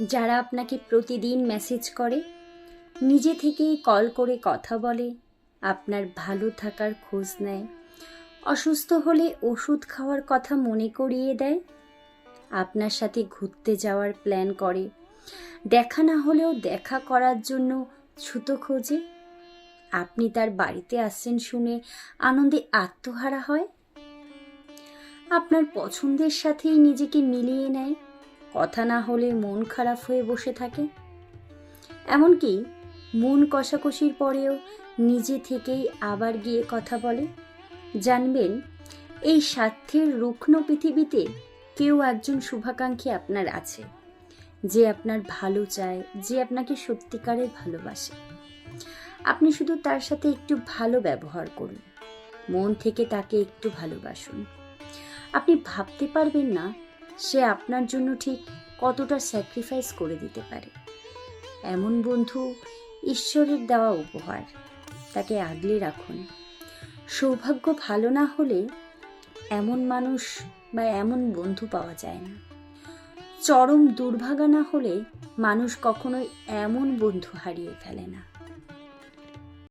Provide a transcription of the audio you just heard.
যারা আপনাকে প্রতিদিন মেসেজ করে, নিজে থেকেই কল করে কথা বলে, আপনার ভালো থাকার খোঁজ নেয়, অসুস্থ হলে ওষুধ খাওয়ার কথা মনে করিয়ে দেয়, আপনার সাথে ঘুরতে যাওয়ার প্ল্যান করে। দেখা না হলেও দেখা করার জন্য ছুতো খোঁজে। আপনি তার বাড়িতে আসছেন শুনে আনন্দে আত্মহারা হয়। আপনার পছন্দের সাথেই নিজেকে মিলিয়ে নেয়। কথা না হলে মন খারাপ হয়ে বসে থাকে। এমনকি মন কষাকষির পরেও নিজে থেকেই আবার গিয়ে কথা বলে। জানবেন, এই স্বার্থের রুগ্ন পৃথিবীতে কেউ একজন শুভাকাঙ্ক্ষী আপনার আছে, যে আপনার ভালো চায়, যে আপনাকে সত্যিকারের ভালোবাসে। আপনি শুধু তার সাথে একটু ভালো ব্যবহার করুন, মন থেকে তাকে একটু ভালোবাসুন। আপনি ভাবতে পারবেন না সে আপনার জন্য ঠিক কতটা স্যাক্রিফাইস করে দিতে পারে। এমন বন্ধু ঈশ্বরের দেওয়া উপহার। তাকে আগলে রাখুন। সৌভাগ্য ভালো না হলে এমন মানুষ বা এমন বন্ধু পাওয়া যায় না। চরম দুর্ভাগা না হলে মানুষ কখনোই এমন বন্ধু হারিয়ে ফেলে না।